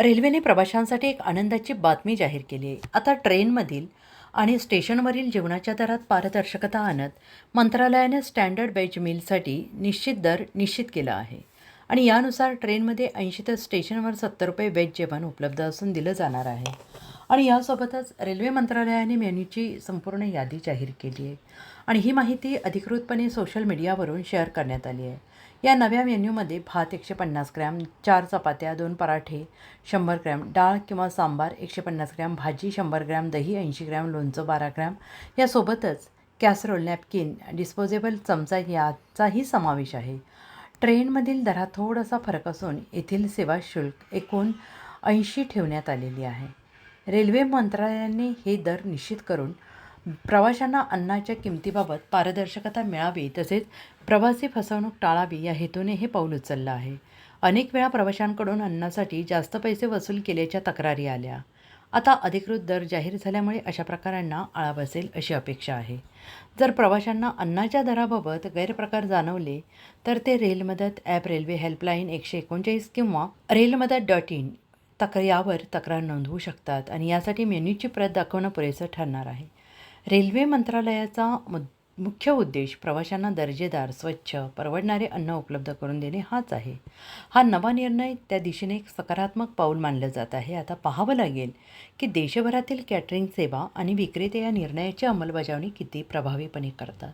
रेल्वेने प्रवाशांसाठी एक आनंदाची बातमी जाहीर केली आहे. आता ट्रेनमधील आणि स्टेशनवरील जेवणाच्या दरात पारदर्शकता आणत मंत्रालयाने स्टँडर्ड बेज मिलसाठी निश्चित दर निश्चित केला आहे. आणि यानुसार ट्रेनमध्ये ऐंशी तर स्टेशनवर सत्तर रुपये वेज जेवण उपलब्ध असून दिलं जाणार आहे. आणि यासोबतच रेल्वे मंत्रालयाने मेन्यूची संपूर्ण यादी जाहीर केली आहे. आणि ही माहिती अधिकृतपणे सोशल मीडियावरून शेअर करण्यात आली आहे. या नव्या मेन्यूमध्ये भात एकशे पन्नास ग्रॅम चार चपात्या दोन पराठे शंभर ग्रॅम डाळ किंवा सांबार एकशे पन्नास ग्रॅम भाजी शंभर ग्रॅम दही ऐंशी ग्रॅम लोणचं बारा ग्रॅम. यासोबतच कॅसरोल नॅपकिन डिस्पोजेबल चमचा याचाही समावेश आहे. ट्रेनमधील दरात थोडासा फरक असून येथील सेवा शुल्क एकूण ऐंशी ठेवण्यात आलेली आहे. रेल्वे मंत्रालयाने हे दर निश्चित करून प्रवाशांना अन्नाच्या किमतीबाबत पारदर्शकता मिळावी तसेच प्रवासी फसवणूक टाळावी या हेतूने हे पाऊल उचललं आहे. अनेक वेळा प्रवाशांकडून अन्नासाठी जास्त पैसे वसूल केल्याच्या तक्रारी आल्या. आता अधिकृत दर जाहीर झाल्यामुळे अशा प्रकारांना आळा बसेल अशी अपेक्षा आहे. जर प्रवाशांना अन्नाच्या दराबाबत गैरप्रकार जाणवले तर ते रेल मदत ॲप रेल्वे हेल्पलाईन एकशे एकोणचाळीस किंवा रेलमदत डॉट इन तक्र यावर तक्रार नोंदवू शकतात आणि यासाठी मेन्यूची प्रत दाखवणं पुरेसं ठरणार आहे. रेल्वे मंत्रालयाचा मु मुख्य उद्देश प्रवाशांना दर्जेदार स्वच्छ परवडणारे अन्न उपलब्ध करून देणे हाच आहे. हा नवा निर्णय त्या दिशेने एक सकारात्मक पाऊल मानलं जात आहे. आता पाहावं लागेल की देशभरातील कॅटरिंग सेवा आणि विक्रेते या निर्णयाची अंमलबजावणी किती प्रभावीपणे करतात.